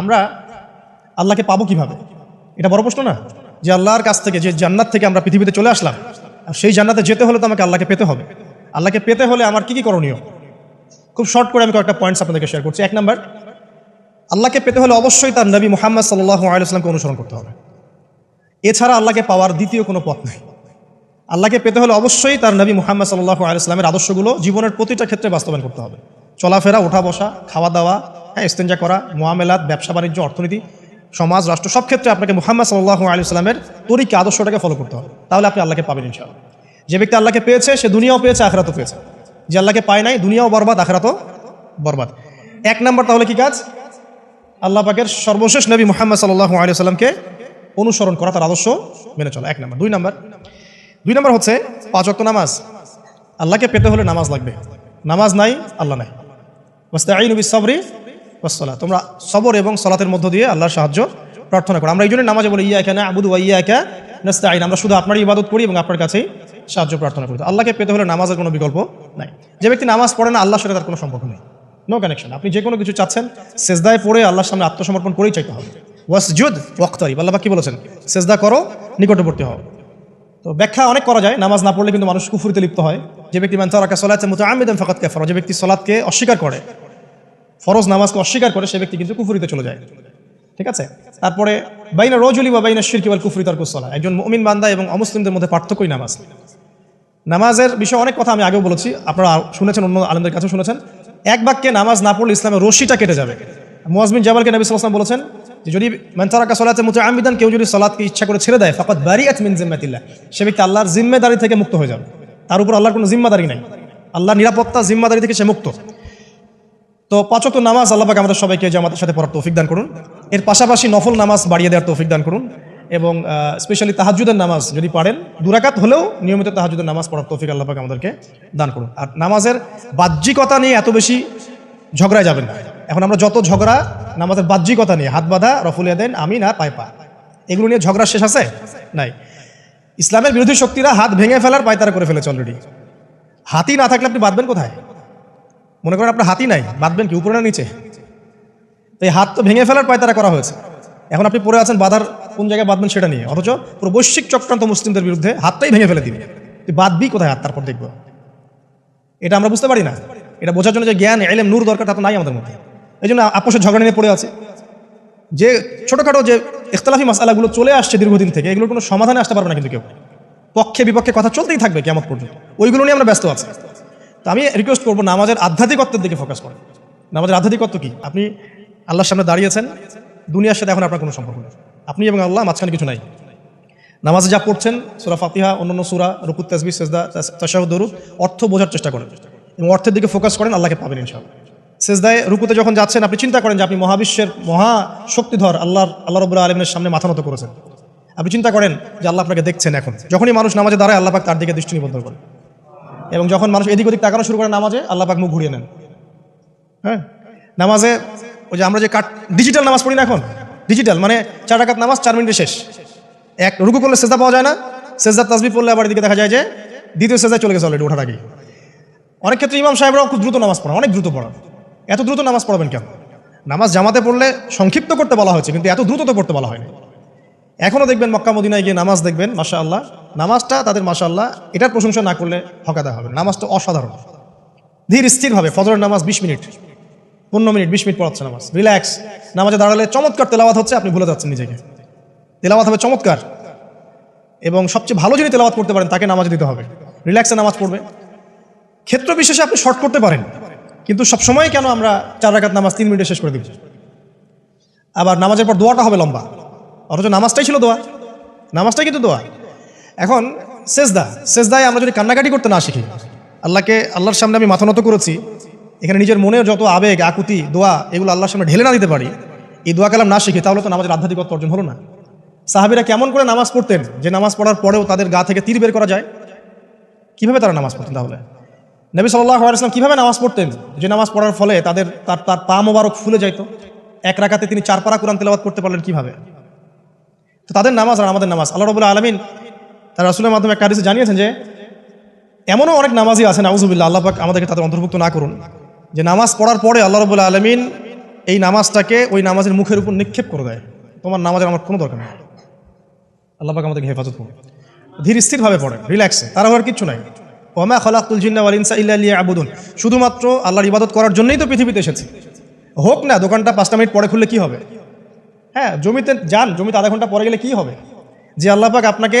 আমরা আল্লাহকে পাবো কীভাবে? এটা বড় প্রশ্ন না? যে আল্লাহর কাছ থেকে, যে জান্নাত থেকে আমরা পৃথিবীতে চলে আসলাম, আর সেই জান্নাতে যেতে হলে তো আমাকে আল্লাহকে পেতে হবে। আল্লাহকে পেতে হলে আমার কি কি করণীয়? খুব শর্ট করে আমি কয়েকটা পয়েন্টস আপনাদেরকে শেয়ার করছি। এক নাম্বার আল্লাহকে পেতে হলে অবশ্যই তার নবী মুহাম্মদ সাল্লাহ আলাইসলামকে অনুসরণ করতে হবে। এছাড়া আল্লাহকে পাওয়ার দ্বিতীয় কোনো পথ নেই। আল্লাহকে পেতে হলে অবশ্যই তার নবী মুহাম্মদ সাল্লাহ আলাইসলামের আদর্শগুলো জীবনের প্রতিটা ক্ষেত্রে বাস্তবায়ন করতে হবে। চলাফেরা ওঠা বসা খাওয়া দাওয়া হ্যাঁ ইস্তেঞ্জা করা, মোয়ামেলাত, ব্যবসা, বাণিজ্য, অর্থনীতি, সমাজ, রাষ্ট্র, সব ক্ষেত্রে আপনাকে মুহাম্মদ সাল্লাহ আলী সাল্লামের তরিকা, আদর্শটাকে ফলো করতে হবে। তাহলে আপনি আল্লাহকে পাবেন ইনশাআল্লাহ। যে ব্যক্তি আল্লাহকে পেয়েছে, সে দুনিয়াও পেয়েছে, আখরাতও পেয়েছে। যে আল্লাহকে পায় নাই, দুনিয়াও বরবাদ, আখরাতও বরবাদ। এক নম্বর তাহলে কি কাজ? আল্লাহ পাকের সর্বশেষ নবী মুহাম্মদ সাল্লাহ আলী সাল্লামকে অনুসরণ করা, তার আদর্শ মেনে চলা। এক নম্বর। দুই নম্বর। দুই নম্বর হচ্ছে, পাঁচ অক্ট নামাজ। আল্লাহকে পেতে হলে নামাজ লাগবে। নামাজ নাই, আল্লাহ নাই। ওয়াস্তাঈন নবী সবরি ওয়াসলা তোমরা সবর এবং সলাতের মধ্য দিয়ে আল্লাহর সাহায্য প্রার্থনা করো। আমরা এই জন্য নামাজে বলি ইয়া একা আবুদু ইয়া একা নাস্তাঈন আমরা শুধু আপনারই ইবাদত করি এবং আপনার কাছেই সাহায্য প্রার্থনা করি। আল্লাহকে পেতে হলে নামাজের কোনো বিকল্প নাই। যে ব্যক্তি নামাজ পড়ে না, আল্লাহর সাথে তার কোনো সম্পর্ক নেই। নো কানেকশন আপনি যে কোনো কিছু চাচ্ছেন, সেজদায় পড়ে আল্লাহর সামনে আত্মসমর্পণ করেই চাইতে হবে। ওয়াসজুদ ওয়াক্তারিব। আল্লাহ কি বলেছেন? সেজদা করো, নিকটবর্তী হও। তো ব্যাখ্যা অনেক করা যায়, নামাজ না পড়লে কিন্তু মানুষ কুফুরিতে লিপ্ত হয়। যে ব্যক্তি মানতারাকা সলাতে মতো আমিদান ফাকাত কাফার। যে ব্যক্তি সলাৎকে অস্বীকার করে ফরজ নামাজকে অস্বীকার করে সে ব্যক্তি কিন্তু কুফুরিতে চলে যায়। ঠিক আছে? তারপরে বাইনা রজুলি বা বাইনা শিরকি কুফরি তার কুসলা একজন মুমিন বান্দা এবং অমুসলিমদের মধ্যে পার্থক্যই নামাজ। নামাজের বিষয়ে অনেক কথা আমি আগেও বলেছি, আপনারা শুনেছেন, অন্য আলমদের কাছেও শুনেছেন। এক বাক্যে নামাজ না পড়লে ইসলামের রশিটা কেটে যাবে। মোয়াজমিন জামালকে নবী সাল্লাম বলেছেন যে, যদি মেন্তারাকা সলাতে মুতে আমিদান কেউ যদি সলাৎকে ইচ্ছা করে ছেড়ে দেয় ফাকাত বারিয়াত মিন জিম্মাতিল্লাহ। সে ব্যক্তি আল্লাহর জিম্মেদারি থেকে মুক্ত হয়ে যাবে। তার উপর আল্লাহর কোনো জিম্মাদারি নাই। আল্লাহর নিরাপত্তা জিম্মাদারি থেকে সে মুক্ত। তো পাঁচত নামাজ আল্লাহকে আমাদের সবাইকে জামাতের সাথে পড়ার তৌফিক দান করুন। এর পাশাপাশি নফল নামাজ বাড়িয়ে দেওয়ার তৌফিক দান করুন এবং স্পেশালি তাহাজুদের নামাজ যদি পারেন দুরাকাত হলেও নিয়মিত তাহাজুদের নামাজ পড়ার তৌফিক আল্লাহ পাক আমাদেরকে দান করুন। আর নামাজের বাহ্যিকতা নিয়ে এত বেশি ঝগড়ায় যাবেন এখন আমরা যত ঝগড়া, নামাজের বাহ্যিকতা নিয়ে, হাত বাঁধা রফুলিয়া দেন আমি না পায় পা। এগুলো নিয়ে ঝগড়া শেষ আছে? নাই। ইসলামের বিরোধী শক্তিরা হাত ভেঙে ফেলার পায়তারা করে ফেলেছে অলরেডি হাতি না থাকলে আপনি বাঁধবেন কোথায়? মনে করেন আপনার হাতই নাই, বাঁধবেন কি, উপরে না নিচে? তো এই হাত তো ভেঙে ফেলার পায়তারা করা হয়েছে। এখন আপনি পড়ে আছেন বাধার কোন জায়গায় বাঁধবেন সেটা নিয়ে। অথচ পুরো বৈশ্বিক চক্রান্ত মুসলিমদের বিরুদ্ধে হাতটাই ভেঙে ফেলে দিবে। তুই বাঁধবি কোথায় হাত, তারপর দেখব। এটা আমরা বুঝতে পারি না। এটা বোঝার জন্য যে জ্ঞান, এলেম, নূর, দরকার তা তো নাই আমাদের মধ্যে। এই জন্য আপোষের ঝগড়া নিয়ে পড়ে আছে। যে ছোটোখাটো যে ইখতলাফি মশালাগুলো চলে আসছে দীর্ঘদিন থেকে, এগুলোর কোনো সমাধানে আসতে পারবে না কিন্তু কেউ। পক্ষে বিপক্ষে কথা চলতেই থাকবে কেমন পর্যন্ত। ওইগুলো নিয়ে আমরা ব্যস্ত আছি। তো আমি রিকোয়েস্ট করব নামাজের আধ্যাত্মিকত্বের দিকে ফোকাস করেন। নামাজের আধ্যাত্মিকত্ব কি? আপনি আল্লাহর সামনে দাঁড়িয়েছেন, দুনিয়ার সাথে এখন আপনার কোনো সম্পর্ক নেই। আপনি এবং আল্লাহ মাঝখানে কিছু নাই। নামাজে যা পড়ছেন, সুরা ফাতিহা, অন্যান্য সুরা, রুকুত তাসবি সেজদা তাশাহুদ, দরুদ, অর্থ বোঝার চেষ্টা করেন। এবং অর্থের দিকে ফোকাস করেন, আল্লাহকে পাবেন ইনশাআল্লাহ। সেজদায়, রুকুতে যখন যাচ্ছেন, আপনি চিন্তা করেন যে আপনি মহাবিশ্বের মহা শক্তিধর, আল্লাহর, আল্লাহ রবুল্লাহ আলমের সামনে মাথা নত করেছেন। আপনি চিন্তা করেন যে আল্লাহ আপনাকে দেখছেন এখন। যখনই মানুষ নামাজে দাঁড়ায়, আল্লাহ পাক তার দিকে দৃষ্টি নিবন্ধন করে এবং যখন মানুষ এদিক ওদিক তাকানো শুরু করে নামাজে, আল্লাহ পাক মুখ ঘুরিয়ে নেন। হ্যাঁ? নামাজে, ওই যে আমরা যে কাট ডিজিটাল নামাজ পড়ি না এখন? ডিজিটাল মানে চার রাকাত নামাজ, চার মিনিটে শেষ। এক, রুকু করলে সেজদা পাওয়া যায় না। সেজদার তাসবি পড়লে আবার এদিকে দেখা যায় যে দ্বিতীয় সেজদায় চলে গেছে অলরেডি ওঠার আগে অনেক ক্ষেত্রে ইমাম সাহেবরাও খুব দ্রুত নামাজ পড়ান, অনেক দ্রুত পড়ান। এত দ্রুত নামাজ পড়াবেন কেন? নামাজ জামাতে পড়লে সংক্ষিপ্ত করতে বলা হয়েছে, কিন্তু এত দ্রুত তো পড়তে বলা হয়নি। এখনও দেখবেন মক্কা মদিনায় গিয়ে নামাজ দেখবেন মাসা আল্লাহ নামাজটা তাদের মাসা আল্লাহ এটার প্রশংসা না করলে হকাদা হবে নামাজটা অসাধারণ। ধীর স্থিরভাবে ফজরের নামাজ বিশ মিনিট, পনেরো মিনিট, বিশ মিনিট পড়াচ্ছে নামাজ। রিল্যাক্স নামাজে দাঁড়ালে চমৎকার তেলাওয়াত হচ্ছে, আপনি ভুলে যাচ্ছেন নিজেকে। তেলাওয়াত হবে চমৎকার। এবং সবচেয়ে ভালো যিনি তেলাওয়াত করতে পারেন, তাকে নামাজ দিতে হবে। রিল্যাক্সে নামাজ পড়বে। ক্ষেত্র বিশেষে আপনি শর্ট করতে পারেন, কিন্তু সবসময় কেন আমরা চার রাকাত নামাজ তিন মিনিটে শেষ করে দিব? আবার নামাজের পর দোয়াটা হবে লম্বা। অথচ নামাজটাই ছিল দোয়া। নামাজটাই কিন্তু দোয়া। এখন সেজদা, সেজদায় আমরা যদি কান্নাকাটি করতে না শিখি, আল্লাহকে, আল্লাহর সামনে আমি মাথা নত করেছি, এখানে নিজের মনের যত আবেগ, আকুতি, দোয়া, এগুলো আল্লাহর সামনে ঢেলে না দিতে পারি, এই দোয়া কালাম না শিখি তাহলে তো নামাজের আধ্যাত্মিকত্ব অর্জন হলো না। সাহাবিরা কেমন করে নামাজ পড়তেন যে নামাজ পড়ার পরেও তাদের গা থেকে তীর বের করা যায়? কীভাবে তারা নামাজ পড়তেন তাহলে? নবী সাল্লাহ আলাইসলাম কীভাবে নামাজ পড়তেন যে নামাজ পড়ার ফলে তাদের, তার তার পা মোবারক ফুলে যাইত? এক রাখাতে তিনি চার পারা কোরআন তেলাবাদ করতে পারলেন কীভাবে? তো তাদের নামাজ আর আমাদের নামাজ, আল্লাহ রবুল্লা আলমিন তার রাসুলের মাধ্যমে একটা হাদিসে জানিয়েছেন যে, এমনও অনেক নামাজি আছে নাউজুবিল্লা আল্লাহ পাক আমাদেরকে তাদের অন্তর্ভুক্ত না করুন। যে নামাজ পড়ার পরে আল্লাহ রবুল্লা আলমিন এই নামাজটাকে ওই নামাজের মুখের উপর নিক্ষেপ করে দেয়। তোমার নামাজের আমার কোনো দরকার নেই। আল্লাহ পাক আমাদেরকে হেফাজত করুন। ধীর স্থিরভাবে পড়ে রিল্যাক্সে তারা হওয়ার কিচ্ছু নাই। ওমা খলাকুল জিন্না ওয়াল ইনসা ইল্লা লিয়া আবুদুন শুধুমাত্র আল্লাহর ইবাদত করার জন্যই তো পৃথিবীতে এসেছি। হোক না, দোকানটা পাঁচটা মিনিট পরে খুললে কি হবে? হ্যাঁ জমিতে যান, জমিতে আধা ঘণ্টা পরে গেলে কি হবে? যে আল্লাহ পাক আপনাকে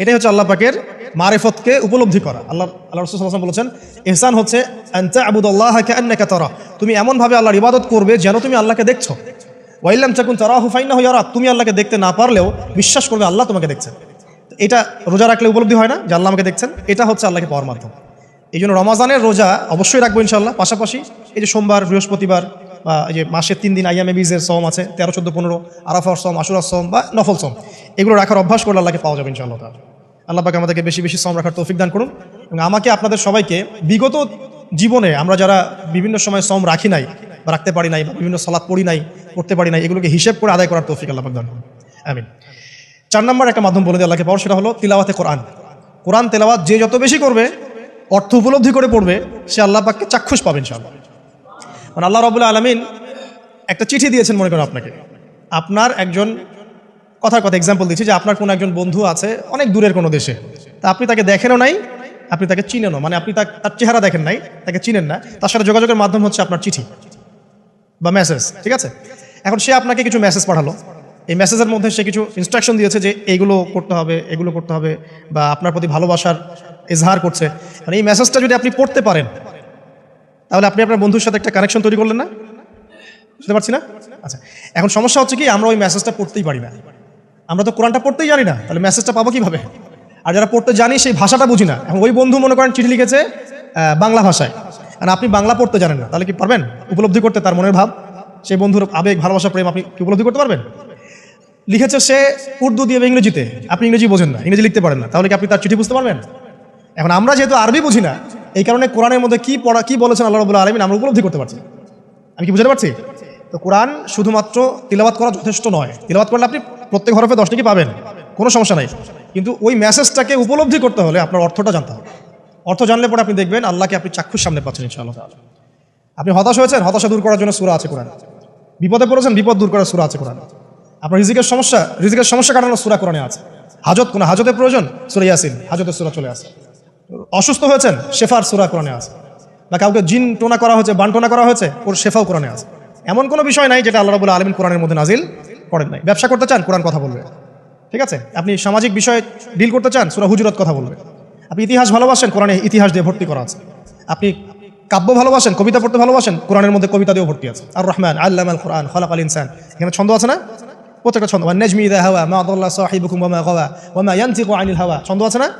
এটাই হচ্ছে আল্লাহ পাকের মারেফতকে উপলব্ধি করা। আল্লাহ আল্লাহ রসুল সাল্লাল্লাহু আলাইহি ওয়াসাল্লাম বলেছেন, ইহসান হচ্ছে আনতা আবুদুল্লাহ কান্নাকা তারা। তুমি এমন ভাবে আল্লাহর ইবাদত করবে যেন তুমি আল্লাহকে দেখছ। ওয়াইল্লাম চাকুন তারাহু ফাইন্নাহু ইয়ারা তুমি আল্লাহকে দেখতে না পারলেও বিশ্বাস করবে আল্লাহ তোমাকে দেখছেন। এটা রোজা রাখলে উপলব্ধি হয় না যে আল্লাহ আমাকে দেখছেন, এটা হচ্ছে আল্লাহকে পাওয়ার মাধ্যম। এই জন্য রমাজানের রোজা অবশ্যই রাখব ইনশাল্লাহ পাশাপাশি এই যে সোমবার, বৃহস্পতিবার যে মাসের তিন দিন আইয়ামে বীজের সম আছে, তেরো, চোদ্দ, পনেরো, আরাফার সম আশুরার সম বা নফল সম এগুলো রাখার অভ্যাস করলে আল্লাহকে পাওয়া যাবে ইনশাআল্লাহ তাআলা। আল্লাহ আমাদেরকে বেশি বেশি সম রাখার তৌফিক দান করুন এবং আমাকে, আপনাদের সবাইকে বিগত জীবনে আমরা যারা বিভিন্ন সময় সম রাখি নাই বা রাখতে পারি নাই বা বিভিন্ন সলাৎ পড়ি নাই, করতে পারি নাই, এগুলোকে হিসেব করে আদায় করার তৌফিক আল্লাহ দান করুন। আমিন। চার নম্বর একটা মাধ্যম বলে দিয়ে আল্লাহকে পাওয়ার, সেটা হলো তিলাওয়াতে কোরআন। কোরআন তেলাওয়াত যে যত বেশি করবে, অর্থ উপলব্ধি করে পড়বে, সে আল্লাহ পাককে চাক্ষুষ পাবে ইনশাআল্লাহ। মানে আল্লাহ রবুল্লা আলমিন একটা চিঠি দিয়েছেন মনে করেন আপনাকে। আপনার একজন, কথার কথা এক্সাম্পল দিচ্ছি যে আপনার কোনো একজন বন্ধু আছে অনেক দূরের কোনো দেশে। তা আপনি তাকে দেখেনও নাই, আপনি তাকে চিনেনও মানে আপনি তার চেহারা দেখেন নাই, তাকে চিনেন না, তার সাথে যোগাযোগের মাধ্যম হচ্ছে আপনার চিঠি বা মেসেজ ঠিক আছে? এখন সে আপনাকে কিছু মেসেজ পাঠালো। এই মেসেজের মধ্যে সে কিছু ইনস্ট্রাকশন দিয়েছে যে এইগুলো করতে হবে, এগুলো করতে হবে বা আপনার প্রতি ভালোবাসার এজহার করছে। মানে এই মেসেজটা যদি আপনি পড়তে পারেন তাহলে আপনি আপনার বন্ধুর সাথে একটা কানেকশন তৈরি করলেন না? বুঝতে পারছি না? আচ্ছা এখন সমস্যা হচ্ছে কি, আমরা ওই মেসেজটা পড়তেই পারি না। আমরা তো কোরআনটা পড়তেই জানি না, তাহলে মেসেজটা পাবো কীভাবে? আর যারা পড়তে জানি, সেই ভাষাটা বুঝি না। এখন ওই বন্ধু মনে করেন চিঠি লিখেছে বাংলা ভাষায়। আর আপনি বাংলা পড়তে জানেন না, তাহলে কি পারবেন? উপলব্ধি করতে তার মনের ভাব। সেই বন্ধুর আবেগ, ভালোবাসা, প্রেম, আপনি কি উপলব্ধি করতে পারবেন? লিখেছে সে উর্দু দিয়ে ইংরেজিতে। আপনি ইংরেজি বোঝেন না, ইংরেজি লিখতে পারেন না, তাহলে কি আপনি তার চিঠি বুঝতে পারবেন? এখন আমরা যেহেতু আরবি বুঝি না এই কারণে কোরআনের মধ্যে কি পড়া, কি বলেছেন আল্লাহ রবুল্লা আলমিন আমরা উপলব্ধি করতে পারছি আমি কি বুঝতে পারছি? তো কোরআন শুধুমাত্র তিলাবাত করা যথেষ্ট নয়। তিলাবাত করলে আপনি প্রত্যেক হরফে দশটি কি পাবেন, কোনো সমস্যা নাই। কিন্তু ওই মেসেজটাকে উপলব্ধি করতে হলে আপনার অর্থটা জানতে হবে। অর্থ জানলে পরে আপনি দেখবেন আল্লাহকে আপনি চাক্ষুষ সামনে পাচ্ছেন ইনশাআল্লাহ। আপনি হতাশ হয়েছেন? হতাশা দূর করার জন্য সুরা আছে কোরআন। বিপদে পড়েছেন? বিপদ দূর করার সুরা আছে কোরআন। আপনার রিজিকের সমস্যা রিজিকের সমস্যা কাটানোর সুরা কোরআনে আছে। হাজত কোনো হাজতের প্রয়োজন? সুরা ইয়াসিন, হাজতের সুরা চলে আসে। অসুস্থ হয়েছেন? শেফার সুরা কোরআনে আছে। বা কাউকে জিন টোনা করা হয়েছে, বান টোনা করা হয়েছে, ওর শেফাও কোরআনে আছে। এমন কোনো বিষয় নাই যেটা আল্লাহ রাবুল আলমিন কোরআনের মধ্যে নাজিল করেন নাই। ব্যবসা করতে চান, কোরআন কথা বলবে। ঠিক আছে? আপনি সামাজিক বিষয়ে ডিল করতে চান, সুরা হুজুরত কথা বলবে। আপনি ইতিহাস ভালোবাসেন, কোরআনে ইতিহাস দিয়ে ভর্তি করা আছে। আপনি কাব্য ভালোবাসেন, কবিতা পড়তে ভালোবাসেন, কোরআনের মধ্যে কবিতা দিয়েও ভর্তি আছে। আর রহমান আল্লাহ আল কোরআন খলাক আল ইনসান। এখানে ছন্দ আছে না? প্রত্যেকটা ছন্দ। নেজমি দা হাওয়া, মা আদুল্লাহ সাহিবুকুম ওয়া মা গাওয়া, ওয়া মা ইয়ানতিকু আনিল হাওয়া। ছন্দ আছে না?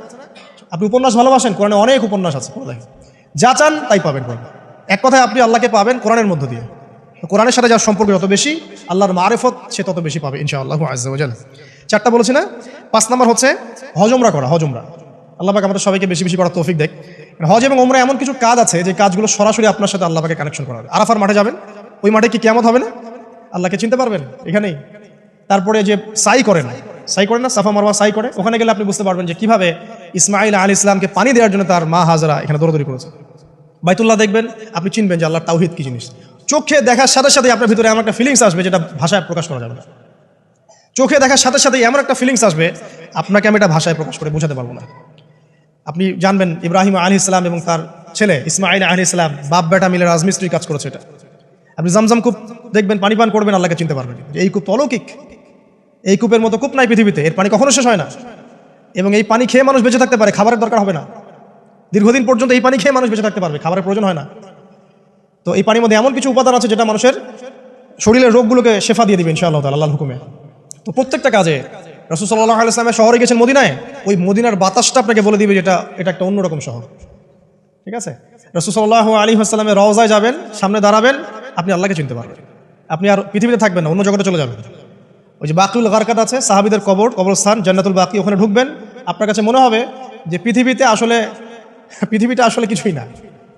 আপনি উপন্যাস ভালোবাসেন, কোরআনে অনেক উপন্যাস আছে। যা চান তাই পাবেন কোরআন। এক কথায় আপনি আল্লাহকে পাবেন কোরআনের মধ্য দিয়ে। কোরআনের সাথে যার সম্পর্ক যত বেশি, আল্লাহর মারেফত সে তত বেশি পাবে, ইনশাআল্লাহ আজ্জাল চারটা বলেছি না? পাঁচ নাম্বার হচ্ছে হজমরা করা, হজমরা। আল্লাহ পাক আমাদের সবাইকে বেশি বেশি করার তৌফিক দেখ হজ এবং ওমরা এমন কিছু কাজ আছে যে কাজগুলো সরাসরি আপনার সাথে আল্লাহ পাকে কানেকশন করা হবে। আরাফার মাঠে যাবেন, ওই মাঠে কি কেমন হবে না? আল্লাহকে চিনতে পারবেন? এখানেই। তারপরে যে সাই করেন সাই করেন না? সাফা মারওয়া সাই করে। ওখানে গেলে আপনি বুঝতে পারবেন যে কীভাবে ইসমাইল আলী ইসলামকে পানি দেওয়ার জন্য তার মা হাজরা এখানে দৌড়দৌড়ি করেছে। বাইতুল্লাহ দেখবেন, আপনি চিনবেন যে আল্লাহর তাওহিদ কি জিনিস। চোখে দেখার সাথে সাথে আপনার ভিতরে এমন একটা ফিলিংস আসবে যেটা ভাষায় প্রকাশ করা যাবে না। চোখে দেখার সাথে সাথে এমন একটা ফিলিংস আসবে, আপনাকে আমি এটা ভাষায় প্রকাশ করে বোঝাতে পারব না। আপনি জানবেন, ইব্রাহিম আলী ইসলাম এবং তার ছেলে ইসমাইল আলী ইসলাম বাপ বেটা মিলে রাজমিস্ত্রি কাজ করেছে এটা। আপনি জামজাম খুব দেখবেন, পানি পান করবেন, আল্লাহকে চিনতে পারবেন। এই খুব অলৌকিক। এই কূপের মতো কূপ নাই পৃথিবীতে, এর পানি কখনো শেষ হয় না। এবং এই পানি খেয়ে মানুষ বেঁচে থাকতে পারে, খাবারের দরকার হবে না। দীর্ঘদিন পর্যন্ত এই পানি খেয়ে মানুষ বেঁচে থাকতে পারবে, খাবারের প্রয়োজন হয় না। তো এই পানির মধ্যে এমন কিছু উপাদান আছে যেটা মানুষের শরীরের রোগগুলোকে শেফা দিয়ে দিবে, ইনশাআল্লাহ তাআলা, আল্লাহর হুকুমে। তো প্রত্যেকটা কাজে রসুল সাল্লাহ আলাইসলামের শহরে গেছেন মদিনায়, ওই মদিনার বাতাসটা আপনাকে বলে দিবে যেটা, এটা একটা অন্যরকম শহর। ঠিক আছে? রসুল সাল্লাহ আলী আসসালামের রওজায় যাবেন, সামনে দাঁড়াবেন, আপনি আল্লাহকে চিনতে পারবেন। আপনি আর পৃথিবীতে থাকবেন না, অন্য জগতে চলে যাবেন। ওই যে বাকুল গারকাত আছে, সাহাবিদের কবর, কবরস্থান, জান্নাতুল বাকি, ওখানে ঢুকবেন। আপনার কাছে মনে হবে যে পৃথিবীতে আসলে, পৃথিবীটা আসলে কিছুই না।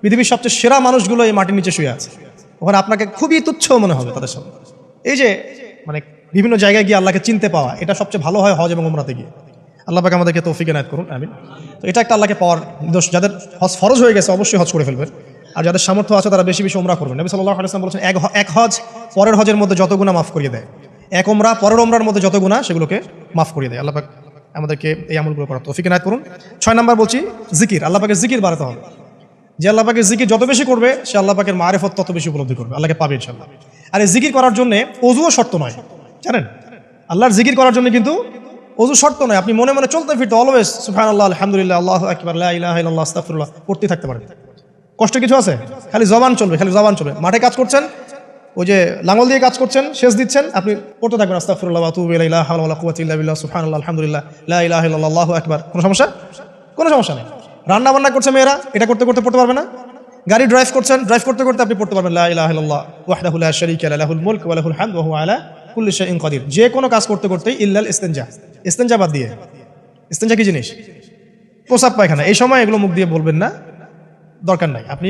পৃথিবীর সবচেয়ে সেরা মানুষগুলো এই মাটির নিচে শুয়ে আছে। ওখানে আপনাকে খুবই তুচ্ছ মনে হবে তাদের সামনে এই যে মানে বিভিন্ন জায়গায় গিয়ে আল্লাহকে চিনতে পাওয়া, এটা সবচেয়ে ভালো হয় হজ এবং উমরাতে গিয়ে। আল্লাহ আমাদেরকে তৌফিক এনায়ত করুন, আমিন। তো এটা একটা আল্লাহকে পাওয়ার নিদর্শন যাদের হজ ফরজ হয়ে গেছে, অবশ্যই হজ করে ফেলবেন। আর যাদের সামর্থ্য আছে, তারা বেশি বেশি উমরা করবেন। নবী সাল্লাহ আলাইসলাম বলেছেন, এক এক হজ পরের হজের মধ্যে যত গুণা মাফ করিয়ে দেয়। এক ওমরা পরের ওমরার মধ্যে যত গুণা সেগুলোকে মাফ করিয়ে দেয়। আল্লাহ আমাদেরকে এই আমলগুলো করার তৌফিক এনায়ত করুন। ছয় নম্বর বলছি, জিকির। আল্লাহ পাকে জিকির বাড়াতে হবে। যে আল্লাহ পাকের জিকির যত বেশি করবে, সে আল্লাহ পাকের মারেফত তত বেশি উপলব্ধি করবে। আল্লাহকে পাবে ইনশাল্লাহ আর এই জিকির করার জন্য অজুও শর্ত নয়। জানেন? আল্লাহর জিকির করার জন্য কিন্তু অজু শর্ত নয়। আপনি মনে মনে চলতে ফিরতে অলওয়েজ সুফান আল্লাহ আলহামদুলিল্লাহ, আল্লাহ আকবর আল্লাহ পড়তে থাকতে পারেন। কষ্ট কিছু আছে? খালি জবান চলবে, খালি জবান চলবে। মাঠে কাজ করছেন ওই যে লাঙ্গল দিয়ে কাজ করছেন শেষ দিচ্ছেন, আপনি পড়তে থাকবেন আস্তাফুল্লাহ তুব ইলাহ কুয়াতিল্লাহ সুফান আল্লাহ আলহামদুলিল্লাহ, লা ইলাহ আল্লাহ আকবর। কোনো সমস্যা? কোনো সমস্যা নেই। রান্না বান্না করছে মেয়েরা, এটা করতে করতে পড়তে পারবে না। গাড়ি ড্রাইভ করছেন ড্রাইভ করতে করতে আপনি পড়তে পারবেন, লা ইলাহা ইল্লাল্লাহ, ওয়াহদাহু লা শারীকা লাহুল মুলক ওয়া লাহুল হামদ, ওয়া হুয়া আলা কুল্লি শাইইন কাদির। যে কোনো কাজ করতে করতে ইল্লাল ইস্তেনজা। ইস্তেনজা বাদ দিয়ে। ইস্তেনজা কি জিনিস? প্রসাব পায়খানা। এই সময় এগুলো মুখ দিয়ে বলবেন না, দরকার নাই। আপনি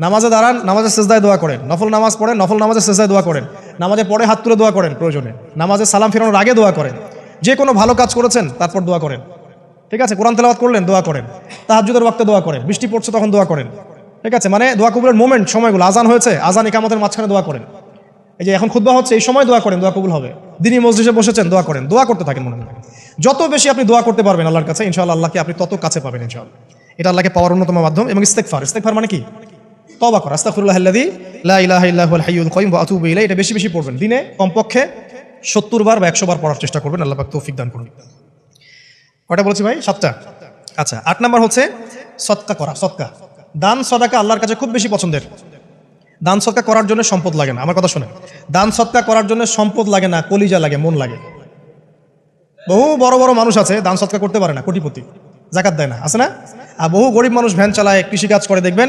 নামাজে দাঁড়ান নামাজের সেজদায় দোয়া করেন। নফল নামাজ পড়েন, নফল নামাজের সেজদায় দোয়া করেন। নামাজে পরে হাত তুলে দোয়া করেন, প্রয়োজনে। নামাজে সালাম ফেরানোর আগে দোয়া করেন। যে কোনো ভালো কাজ করেছেন, তারপর দোয়া করেন। ঠিক আছে? কোরআন তেলাওয়াত করলেন, দোয়া করেন। তাহাজুদের ওয়াক্তে দোয়া করেন। বৃষ্টি পড়ছে তখন দোয়া করেন। ঠিক আছে? মানে দোয়া কবুলের মোমেন্ট সময়গুলো। আজান হয়েছে, আজান ইকামতের মাঝখানে দোয়া করেন। এই যে এখন খুদ্া হচ্ছে, এই সময় দোয়া করেন, দোয়া কবুল হবে। দিনই মসজিদে বসেছেন, দোয়া করেন। দোয়া করতে থাকেন মনে মনে। যত বেশি আপনি দোয়া করতে পারবেন আল্লাহর কাছে, ইনশাআল্লাহ আল্লাহকে আপনি তত কাছে পাবেন, ইনশাআল্লাহ। এটা আল্লাহকে পাওয়ার অন্যতম মাধ্যম এবং ইস্তেকফার ইস্তেকফার মানে কি? তবা করা। আস্তাগফিরুল্লাহ আল্লাযী লা ইলাহা ইল্লা হুয়াল হাইয়ুল কাইয়ুম ওয়া আতুবু ইলাইহি। এটা বেশি বেশি পড়বেন। দিনে কমপক্ষে 70 বার বা 100 বার পড়ার চেষ্টা করবেন। আল্লাহ তৌফিক দান করুন। কয়টা বলছি ভাই? সাতটা? আচ্ছা আট নাম্বার হচ্ছে সৎকা করা, সৎকা। দান সদাকা আল্লাহর কাছে খুব বেশি পছন্দের। দান সৎকা করার জন্য সম্পদ লাগে না। আমার কথা শোনেন। দান সৎকা করার জন্য সম্পদ লাগে না, কলিজা লাগে, মন লাগে। বহু বড় বড় মানুষ আছে, দান সৎকা করতে পারে না, কোটিপতি। জাকাত দেয় না, আছে না? আর বহু গরিব মানুষ ভ্যান চালায়, কৃষিকাজ করে, দেখবেন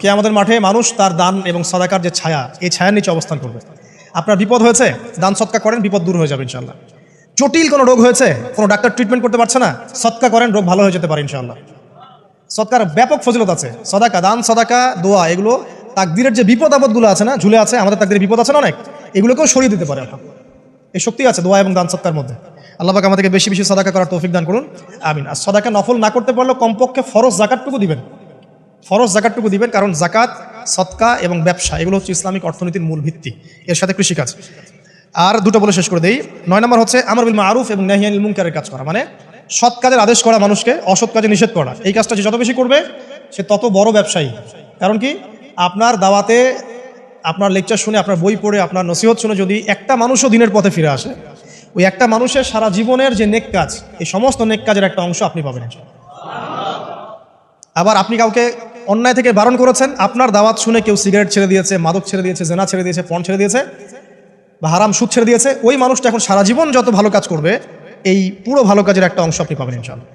কে আমাদের মাঠে মানুষ তার দান এবং সদাকার যে ছায়া, এই ছায়ার নিচে অবস্থান করবে। আপনার বিপদ হয়েছে, দান সৎকা করেন, বিপদ দূর হয়ে যাবে ইনশাল্লাহ জটিল কোনো রোগ হয়েছে, কোনো ডাক্তার ট্রিটমেন্ট করতে পারছে না, সৎকা করেন, রোগ ভালো হয়ে যেতে পারে ইনশাল্লাহ সৎকার ব্যাপক ফজিলত আছে। সদাকা, দান, সদাকা, দোয়া, এগুলো তাকদিরের যে বিপদ আপদগুলো আছে না, ঝুলে আছে, আমাদের তাকদিরের বিপদ আছে না অনেক, এগুলোকেও সরিয়ে দিতে পারে আল্লাহ। এই শক্তি আছে দোয়া এবং দান সৎকার মধ্যে। আল্লাহ পাক আমাদেরকে বেশি বেশি সদাকা করার তৌফিক দান করুন। আমিন। আর সদাকা নফল না করতে পারলেও কমপক্ষে ফরজ জাকাতটুকু দিবেন। ফরজ জাকাতটুকু দিবেন, কারণ জাকাত, সৎকা এবং ব্যবসা, এগুলো হচ্ছে ইসলামিক অর্থনীতির মূল ভিত্তি। এর সাথে কৃষিকাজ। আর দুটো বলে শেষ করে দেই। নয় নম্বর হচ্ছে আমার বিল মারুফ এবং নাহিয়ানিল মুনকারের কাজ করা। মানে সৎ কাজের আদেশ করা মানুষকে, অসৎ কাজে নিষেধ করা। এই কাজটা যে যত বেশি করবে, সে তত বড় ব্যবসায়ী। কারণ কি? আপনার দাওয়াতে, আপনার লেকচার শুনে, আপনার বই পড়ে, আপনার নসিহত শুনে যদি একটা মানুষও দিনের পথে ফিরে আসে, ওই একটা মানুষের সারা জীবনের যে নেক কাজ, এই সমস্ত নেক কাজের একটা অংশ আপনি পাবেন। আবার আপনি কাউকে অন্যায় থেকে বারণ করেছেন। আপনার দাওয়াত শুনে কেউ সিগারেট ছেড়ে দিয়েছে, মাদক ছেড়ে দিয়েছে, জেনা ছেড়ে দিয়েছে, পণ ছেড়ে দিয়েছে বা হারাম সুদ ছেড়ে দিয়েছে, ওই মানুষটা এখন সারা জীবন যত ভালো কাজ করবে, এই পুরো ভালো কাজের একটা অংশ আপনি পাবেন ইনশাল্লাহ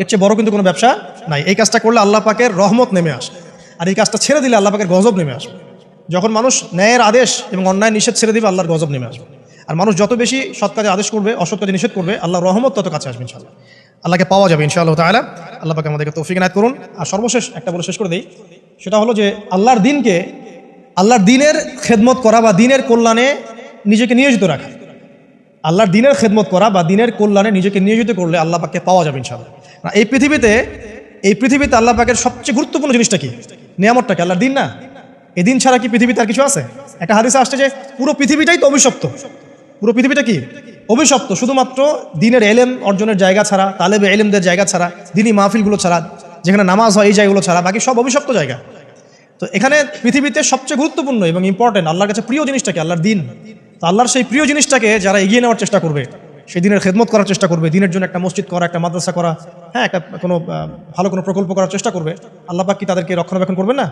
এর চেয়ে বড় কিন্তু কোনো ব্যবসা নাই। এই কাজটা করলে আল্লাহ পাকের রহমত নেমে আসে। আর এই কাজটা ছেড়ে দিলে আল্লাহ পাকের গজব নেমে আসবে। যখন মানুষ ন্যায়ের আদেশ এবং অন্যায় নিষেধ ছেড়ে দিবে, আল্লাহর গজব নেমে আসবে। আর মানুষ যত বেশি সৎ কাজে আদেশ করবে, অসৎ কাজে নিষেধ করবে, আল্লাহর রহমত তত কাছে আসবে ইনশাল্লাহ আল্লাহকে পাওয়া যাবে ইনশাআল্লাহ তাআলা। আল্লাহ আমাদেরকে তৌফিক এনায়েত করুন। আর সর্বশেষ একটা বলে শেষ করে দেই, সেটা হলো যে আল্লাহর দিনকে আল্লাহর দিনের খেদমত করা বা দিনের কল্যাণে নিজেকে নিয়োজিত রাখা। আল্লাহর দিনের খেদমত করা বা দিনের কল্যাণে নিজেকে নিয়োজিত করলে আল্লাহ পাককে পাওয়া যাবে ইনশাআল্লাহ। এই পৃথিবীতে এই পৃথিবীতে আল্লাহ পাকের সবচেয়ে গুরুত্বপূর্ণ জিনিসটা কি? নিয়ামতটা কি? আল্লাহর দিন না? এই দিন ছাড়া কি পৃথিবীতে আর কিছু আছে? একটা হাদিসে আসছে যে পুরো পৃথিবীটাই তো অভিশপ্ত। পুরো পৃথিবীটা কি? অভিশপ্ত, শুধুমাত্র দিনের এলেম অর্জনের জায়গা ছাড়া, তালেবে এলেমদের জায়গা ছাড়া, দিনই মাহফিলগুলো ছাড়া, যেখানে নামাজ হয় এই জায়গাগুলো ছাড়া, বাকি সব অভিশপ্ত জায়গা। তো এখানে পৃথিবীতে সবচেয়ে গুরুত্বপূর্ণ এবং ইম্পর্টেন্ট আল্লাহর কাছে প্রিয় জিনিসটাকে আল্লাহর দিন। তো আল্লাহর সেই প্রিয় জিনিসটাকে যারা এগিয়ে নেওয়ার চেষ্টা করবে, সেই দিনের খেদমত করার চেষ্টা করবে, দিনের জন্য একটা মসজিদ করা, একটা মাদ্রাসা করা হ্যাঁ একটা কোনো ভালো কোনো প্রকল্প করার চেষ্টা করবে, আল্লাহ পাক কি তাদেরকে রক্ষণাবেক্ষণ করবেন না?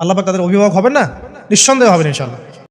আল্লাহ পাক তাদের অভিভাবক হবেন না? নিঃসন্দেহ হবেন ইনশাল্লাহ